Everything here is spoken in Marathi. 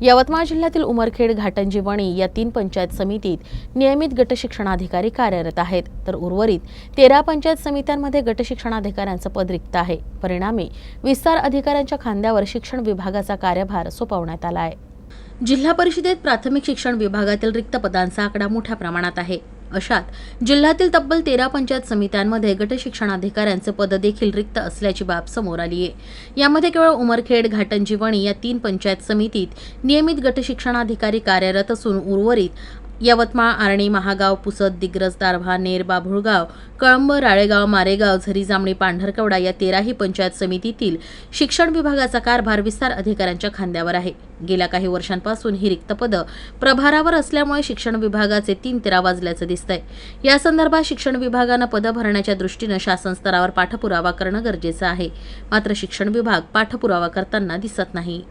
यवतमाळ जिल्ह्यातील उमरखेड घाटंजी वणी या तीन पंचायत समितीत नियमित गट शिक्षणाधिकारी कार्यरत आहेत. तर उर्वरित तेरा पंचायत समित्यांमध्ये गट शिक्षणाधिकाऱ्यांचं पद रिक्त आहे. परिणामी विस्तार अधिकाऱ्यांच्या खांद्यावर शिक्षण विभागाचा कार्यभार सोपवण्यात आला आहे. जिल्हा परिषदेत प्राथमिक शिक्षण विभागातील रिक्त पदांचा आकडा मोठ्या प्रमाणात आहे. अशात जिल्ह्यातील तब्बल तेरा पंचायत समित्यांमध्ये गट शिक्षणाधिकाऱ्यांचे पद देखील रिक्त असल्याची बाब समोर आली आहे. यामध्ये केवळ उमरखेड घाटंजीवणी या तीन पंचायत समितीत नियमित गट शिक्षणाधिकारी कार्यरत असून उर्वरित यवतमाळ आर्णी महागाव पुसद दिग्रस दारव्हा नेर बाभुळगाव कळंब राळेगाव मारेगाव झरी जामणी पांढरकवडा या तेराही पंचायत समितीतील शिक्षण विभागाचा कारभार विस्तार अधिकाऱ्यांच्या खांद्यावर आहे. गेल्या काही वर्षांपासून ही रिक्त पदं प्रभारावर असल्यामुळे शिक्षण विभागाचे तीन तेरा वाजल्याचं दिसतंय. या संदर्भात शिक्षण विभागानं पदं भरण्याच्या दृष्टीनं शासन स्तरावर पाठपुरावा करणं गरजेचं आहे. मात्र शिक्षण विभाग पाठपुरावा करताना दिसत नाही.